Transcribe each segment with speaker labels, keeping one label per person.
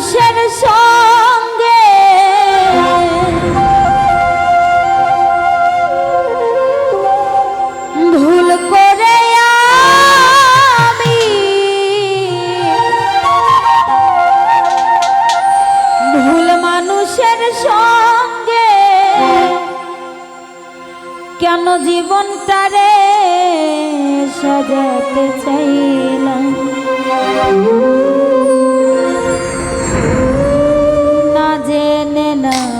Speaker 1: মানুষের সঙ্গে। ভুল করে আমি ভুল মানুষের সঙ্গে। কেন জীবনটারে সাজাতে চাই?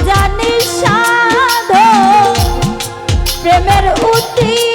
Speaker 1: জানিস সাধ প্রেমের উতি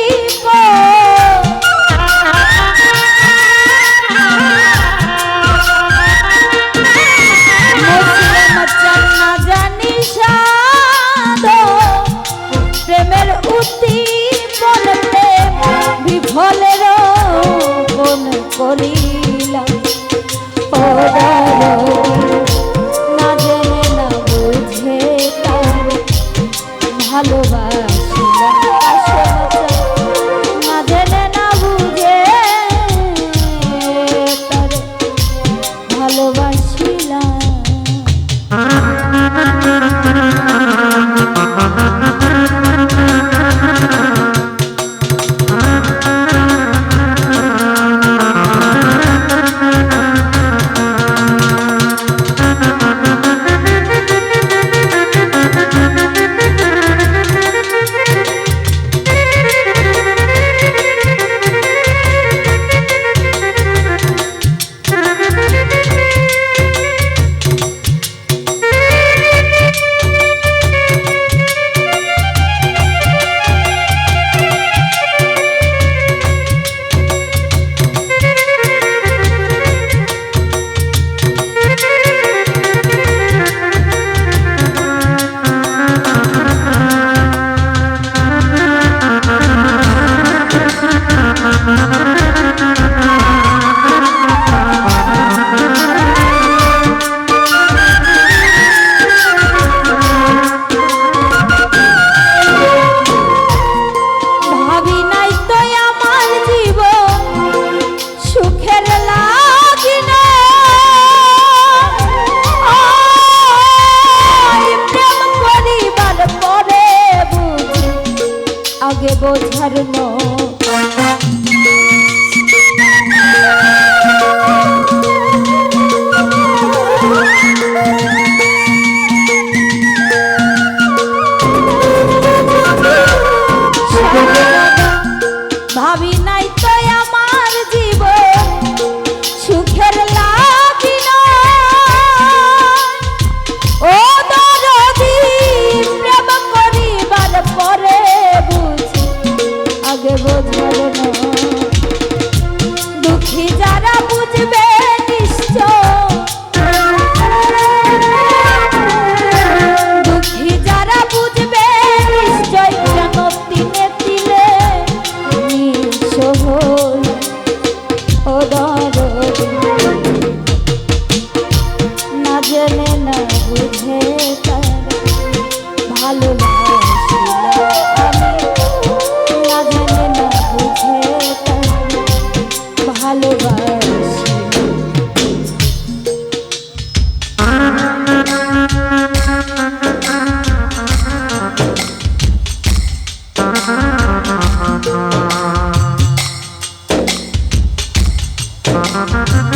Speaker 1: আগে বোঝার নয় Thank you.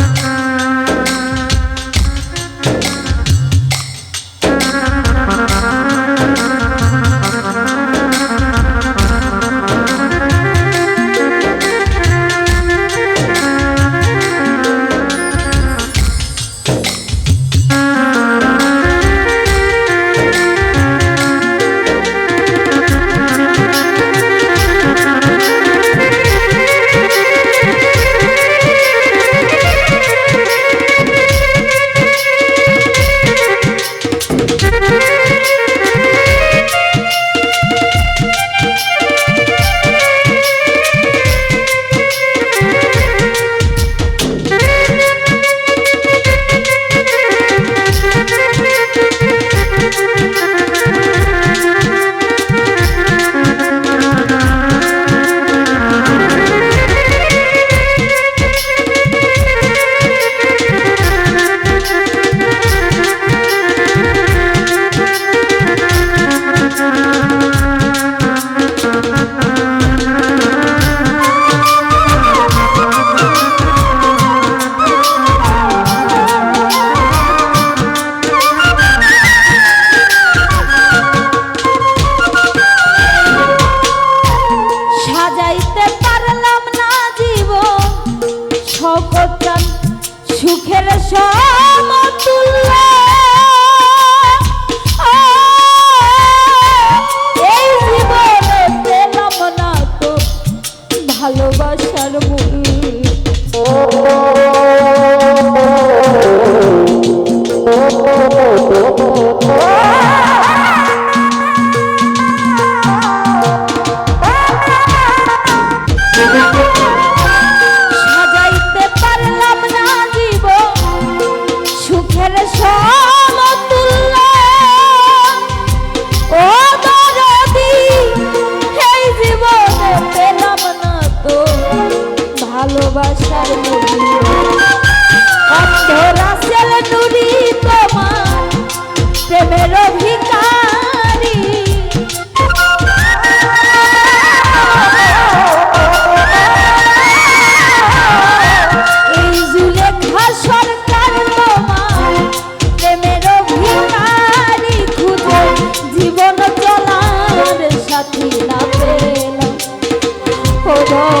Speaker 1: ভালোবাসার মূল্য ও